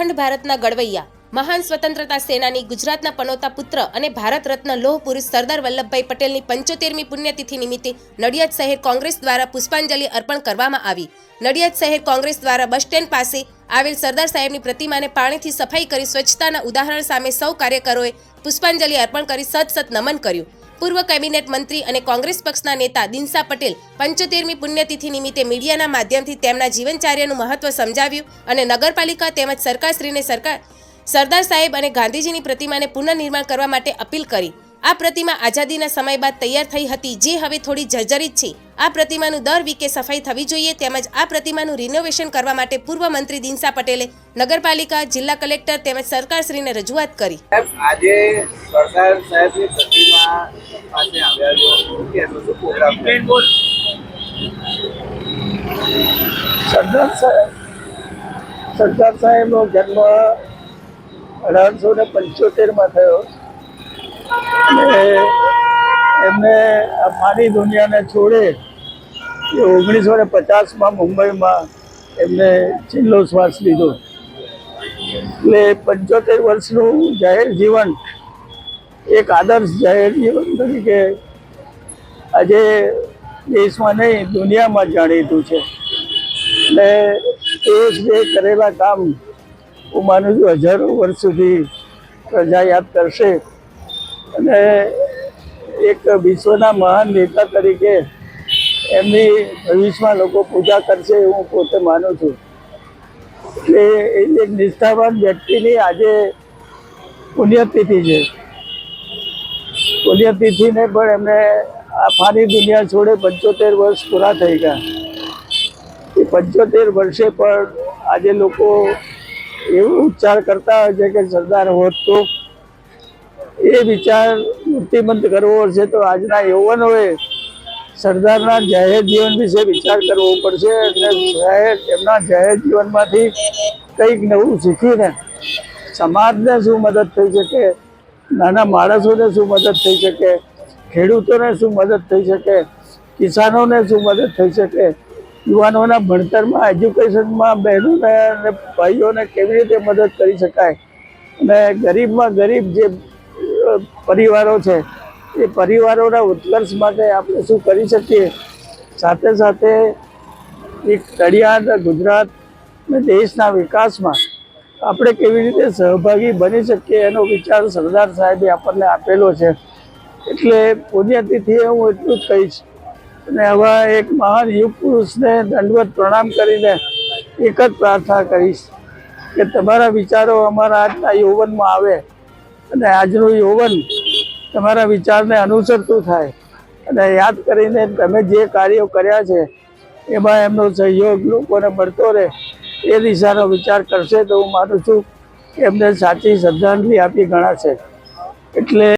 અખંડ ભારતના ગડવૈયા મહાન સ્વતંત્રતા સેનાની ગુજરાતના પનોતા પુત્ર અને ભારત રત્ન લોહ પુરુષ સરદાર વલ્લભભાઈ પટેલની પંચોતેરમી પુણ્યતિથિ નિમિત્તે નડિયાદ શહેર કોંગ્રેસ દ્વારા પુષ્પાંજલિ અર્પણ કરવામાં આવી. નડિયાદ શહેર કોંગ્રેસ દ્વારા બસ સ્ટેન્ડ પાસે આવેલ સરદાર સાહેબની પ્રતિમાને પાણીથી સફાઈ કરી સ્વચ્છતાના ઉદાહરણ સામે સૌ કાર્યકરોએ પુષ્પાંજલિ અર્પણ કરી સત સત નમન કર્યું. પૂર્વ કેબિનેટ મંત્રી અને કોંગ્રેસ પક્ષના નેતા દિનસા પટેલ પંચોતેરમી પુણ્યતિથિ નિમિત્તે મીડિયાના માધ્યમથી તેમના જીવનચાર્યનું મહત્વ સમજાવ્યું અને નગરપાલિકા તેમજ સરકારશ્રીને સરકાર સરદાર સાહેબ અને ગાંધીજીની પ્રતિમાને પુનઃનિર્માણ કરવા માટે અપીલ કરી. આ પ્રતિમા આઝાદીના સમય બાદ તૈયાર થઈ હતી, જે હવે થોડી જર્જરિત છે. આ પ્રતિમાનું દર વીકે સફાઈ થવી જોઈએ તેમજ આ પ્રતિમાનું રિનોવેશન કરવા માટે પૂર્વ મંત્રી દિનસા પટેલે નગરપાલિકા જિલ્લા કલેક્ટર તેમજ સરકારશ્રીને રજૂઆત કરી. સાહેબ આજે સરદાર સાહેબની પ્રતિમા પાસે આવ્યા છો? સરદાર સાહેબ સરદાર સાહેબનો જન્મ અઢારસો ને પંચોતેરમાં થયો. એમને આ માની દુનિયાને છોડે એ ઓગણીસો ને પચાસમાં મુંબઈમાં એમને છેલ્લો શ્વાસ લીધો. એટલે પંચોતેર વર્ષનું જાહેર જીવન, એક આદર્શ જાહેર જીવન તરીકે આજે દેશમાં નહીં, દુનિયામાં જાણીતું છે. એટલે એ જે કરેલા કામ હું માનું છું હજારો વર્ષ સુધી પ્રજા યાદ કરશે. અને એક વિશ્વના મહાન નેતા તરીકે એમની ભવિષ્યમાં લોકો પૂજા કરશે હું પોતે માનું છું. એટલે એક નિષ્ઠાવાન વ્યક્તિની આજે પુણ્યતિથિ છે. પુણ્યતિથિને પણ એમને આ ફાની દુનિયા છોડે પંચોતેર વર્ષ પૂરા થઈ ગયા. એ પંચોતેર વર્ષે પણ આજે લોકો એવું ઉચ્ચાર કરતા હોય છે કે સરદાર હોત તો એ વિચાર મૂર્તિમંત કરવો છે તો આજના યૌવનોએ સરદારના જાહેર જીવન વિશે વિચાર કરવો પડશે અને જાહેર એમના જાહેર જીવનમાંથી કંઈક નવું શીખીને સમાજને શું મદદ થઈ શકે, નાના માણસોને શું મદદ થઈ શકે, ખેડૂતોને શું મદદ થઈ શકે, કિસાનોને શું મદદ થઈ શકે, યુવાનોના ભણતરમાં, એજ્યુકેશનમાં બહેનોને અને ભાઈઓને કેવી રીતે મદદ કરી શકાય? અને ગરીબમાં ગરીબ જે પરિવારો છે એ પરિવારોના ઉત્કર્ષ માટે આપણે શું કરી શકીએ? સાથે સાથે એક તળિયાદ ગુજરાત અને દેશના વિકાસમાં આપણે કેવી રીતે સહભાગી બની શકીએ એનો વિચાર સરદાર સાહેબે આપણને આપેલો છે. એટલે પુણ્યતિથિએ હું એટલું જ કહીશ. અને હવે એક મહાન યુગ પુરુષને દંડવત પ્રણામ કરીને એક જ પ્રાર્થના કરીશ કે તમારા વિચારો અમારા આજના યૌવનમાં આવે અને આજનું યૌવન તમારા વિચારને અનુસરતું થાય. અને યાદ કરીને તમે જે કાર્યો કર્યા છે, એમાં એમનો સહયોગ લોકોને મળતો રહે. એ દિશાનો વિચાર કરશે તો હું માનું છું કે એમને સાચી શ્રદ્ધાંજલિ આપી ગણાશે. એટલે